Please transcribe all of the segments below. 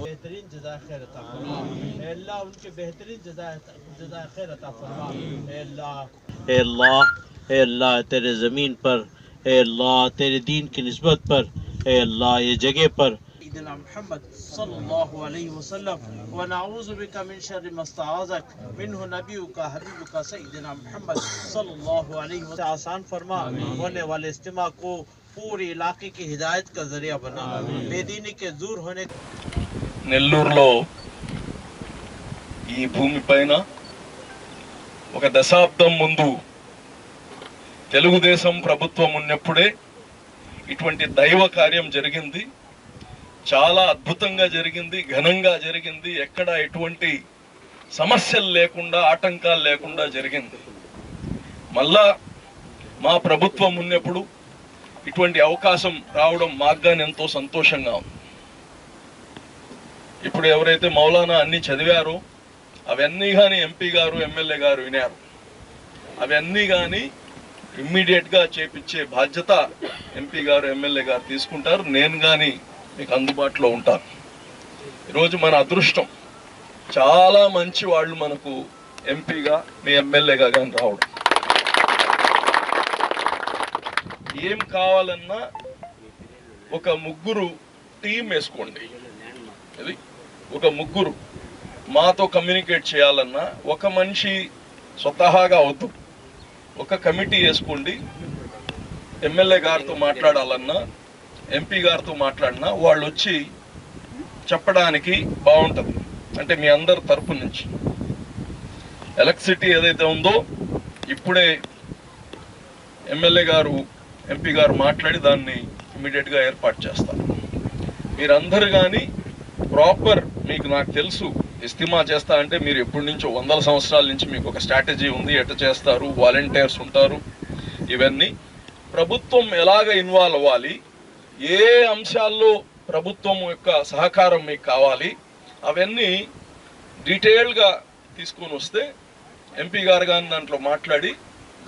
بہترین جزا خیر عطا فرمائے اللہ، ان کے بہترین جزا خیر عطا فرمائے اے اللہ۔ اے اللہ اے اللہ، تیرے زمین پر، اے اللہ، تیرے دین کی نسبت پر، اے اللہ، یہ جگہ پر जगह पर सैयदना मोहम्मद सल्लल्लाहु अलैहि वसल्लम व नऊज़ु बिका मिन शर्रि मस्तआज़क मिन्हु नबियुका हबीबुका सैयदना मोहम्मद सल्लल्लाहु अलैहि वसल्लम आसान फरमा होने वाले इज्तिमा को पूरे इलाके की हिदायत का जरिया बना बेदीनी के दूर होने నెల్లూరులో ఈ భూమిపైన ఒక దశాబ్దం ముందు తెలుగుదేశం ప్రభుత్వం ఉన్నప్పుడే ఇటువంటి దైవ కార్యం జరిగింది చాలా అద్భుతంగా జరిగింది ఘనంగా జరిగింది. ఎక్కడ ఎటువంటి సమస్యలు లేకుండా ఆటంకాలు లేకుండా జరిగింది. మళ్ళా మా ప్రభుత్వం ఉన్నప్పుడు ఇటువంటి అవకాశం రావడం మాకు ఎంతో సంతోషంగా ఉంది. ఇప్పుడు ఎవరైతే మౌలానా అన్ని చదివారో అవన్నీ కానీ ఎంపీ గారు ఎమ్మెల్యే గారు వినారు. అవన్నీ కానీ ఇమ్మీడియట్గా చేపించే బాధ్యత ఎంపీ గారు ఎమ్మెల్యే గారు తీసుకుంటారు. నేను కానీ మీకు అందుబాటులో ఉంటాను ఈరోజు మన అదృష్టం చాలా మంచి వాళ్ళు మనకు ఎంపీగా మీ ఎమ్మెల్యేగా కానీ రావడం. ఏం కావాలన్నా ఒక ముగ్గురు టీం వేసుకోండి. ఇది ఒక ముగ్గురు మాతో కమ్యూనికేట్ చేయాలన్నా ఒక మనిషి స్వతహాగా అవుతూ ఒక కమిటీ వేసుకోండి. ఎమ్మెల్యే గారితో మాట్లాడాలన్నా ఎంపీ గారితో మాట్లాడినా వాళ్ళు వచ్చి చెప్పడానికి బాగుంటుంది. అంటే మీ అందరి తరపు నుంచి. ఎలక్ట్రిసిటీ ఏదైతే ఉందో ఇప్పుడే ఎమ్మెల్యే గారు ఎంపీ గారు మాట్లాడి దాన్ని ఇమీడియట్గా ఏర్పాటు చేస్తారు. మీరందరూ కానీ ప్రాపర్ మీకు నాకు తెలుసు ఇస్తిమా చేస్తా అంటే మీరు ఎప్పటి నుంచో వందల సంవత్సరాల నుంచి మీకు ఒక స్ట్రాటజీ ఉంది ఎట చేస్తారు వాలంటీర్స్ ఉంటారు ఇవన్నీ ప్రభుత్వం ఎలాగ ఇన్వాల్వ్ అవ్వాలి ఏ అంశాల్లో ప్రభుత్వం యొక్క సహకారం మీకు కావాలి అవన్నీ డీటెయిల్గా తీసుకొని వస్తే ఎంపీ గారు కానీ దాంట్లో మాట్లాడి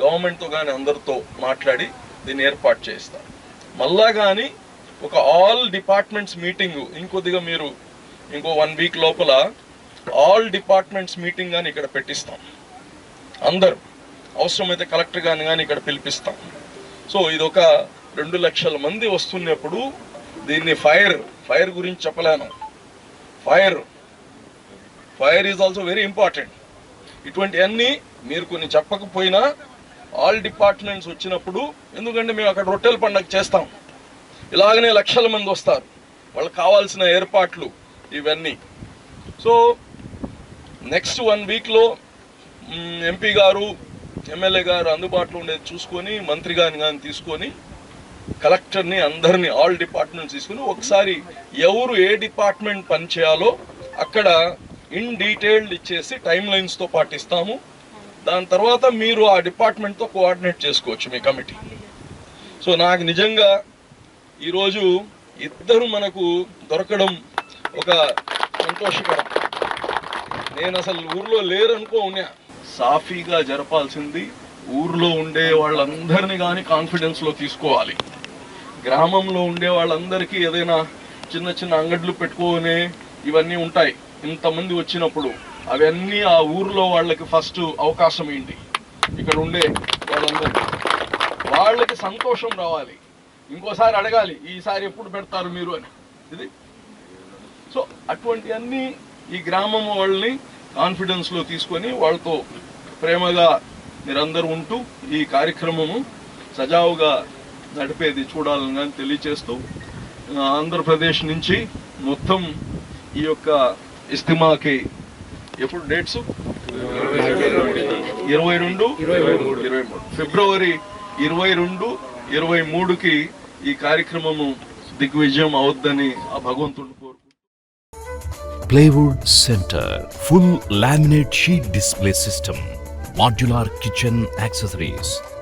గవర్నమెంట్తో కానీ అందరితో మాట్లాడి దీన్ని ఏర్పాటు చేస్తారు మళ్ళా కానీ ఒక ఆల్ డిపార్ట్మెంట్స్ మీటింగ్ ఇంకొద్దిగా మీరు ఇంకో వన్ వీక్ లోపల ఆల్ డిపార్ట్మెంట్స్ మీటింగ్ కానీ ఇక్కడ పెట్టిస్తాం. అందరూ. అవసరమైతే కలెక్టర్ గాని కానీ ఇక్కడ పిలిపిస్తాం. సో ఇది ఒక రెండు లక్షల మంది వస్తున్నప్పుడు దీన్ని ఫైర్ ఫైర్ గురించి చెప్పలేను. Fire fire is also very important ఇటువంటివన్నీ మీరు కొన్ని చెప్పకపోయినా ఆల్ డిపార్ట్మెంట్స్ వచ్చినప్పుడు ఎందుకంటే మేము అక్కడ రొట్టెల పండగ చేస్తాం. ఇలాగనే లక్షల మంది వస్తారు. వాళ్ళకి కావాల్సిన ఏర్పాట్లు ఇవన్నీ. సో నెక్స్ట్ వన్ వీక్లో ఎంపీ గారు ఎమ్మెల్యే గారు అందుబాటులో ఉండేది చూసుకొని మంత్రి గారిని కానీ తీసుకొని కలెక్టర్ని అందరినీ ఆల్ డిపార్ట్మెంట్స్ తీసుకుని ఒకసారి ఎవరు ఏ డిపార్ట్మెంట్ పని చేయాలో అక్కడ ఇన్ డీటెయిల్డ్ ఇచ్చేసి టైం లైన్స్తో పాటిస్తాము. దాని తర్వాత మీరు ఆ డిపార్ట్మెంట్తో కోఆర్డినేట్ చేసుకోవచ్చు మీ కమిటీ. సో నాకు నిజంగా ఈరోజు ఇద్దరు మనకు దొరకడం ఒక సంతోషకరం. నేను అసలు ఊర్లో లేరనుకో ఉన్నా. సాఫీగా జరపాల్సింది ఊర్లో ఉండే వాళ్ళందరినీ కానీ కాన్ఫిడెన్స్లో తీసుకోవాలి. గ్రామంలో ఉండే వాళ్ళందరికీ ఏదైనా చిన్న చిన్న అంగడ్లు పెట్టుకొని ఇవన్నీ ఉంటాయి. ఇంతమంది వచ్చినప్పుడు అవన్నీ ఆ ఊర్లో వాళ్ళకి ఫస్ట్ అవకాశం ఏంటి? ఇక్కడ ఉండే వాళ్ళందరికీ. వాళ్ళకి సంతోషం రావాలి. ఇంకోసారి అడగాలి ఈసారి ఎప్పుడు పెడతారు మీరు? అని. ఇది. సో అటువంటి అన్ని ఈ గ్రామం వాళ్ళని కాన్ఫిడెన్స్లో తీసుకొని వాళ్ళతో ప్రేమగా మీరందరూ ఉంటూ ఈ కార్యక్రమము సజావుగా నడిపేది చూడాలని కానీ తెలియచేస్తూ ఆంధ్రప్రదేశ్ నుంచి మొత్తం ఈ యొక్క ఇస్తిమాకి ఎప్పుడు డేట్స్ ఇరవై రెండు ఇరవై మూడు ఇరవై మూడు ఫిబ్రవరి ఇరవై రెండు ఇరవై మూడుకి ఈ కార్యక్రమము దిగ్విజయం అవద్దని ఆ భగవంతుడు కోరుకుంటున్నాను. Plywood centre full laminate sheet display system modular kitchen accessories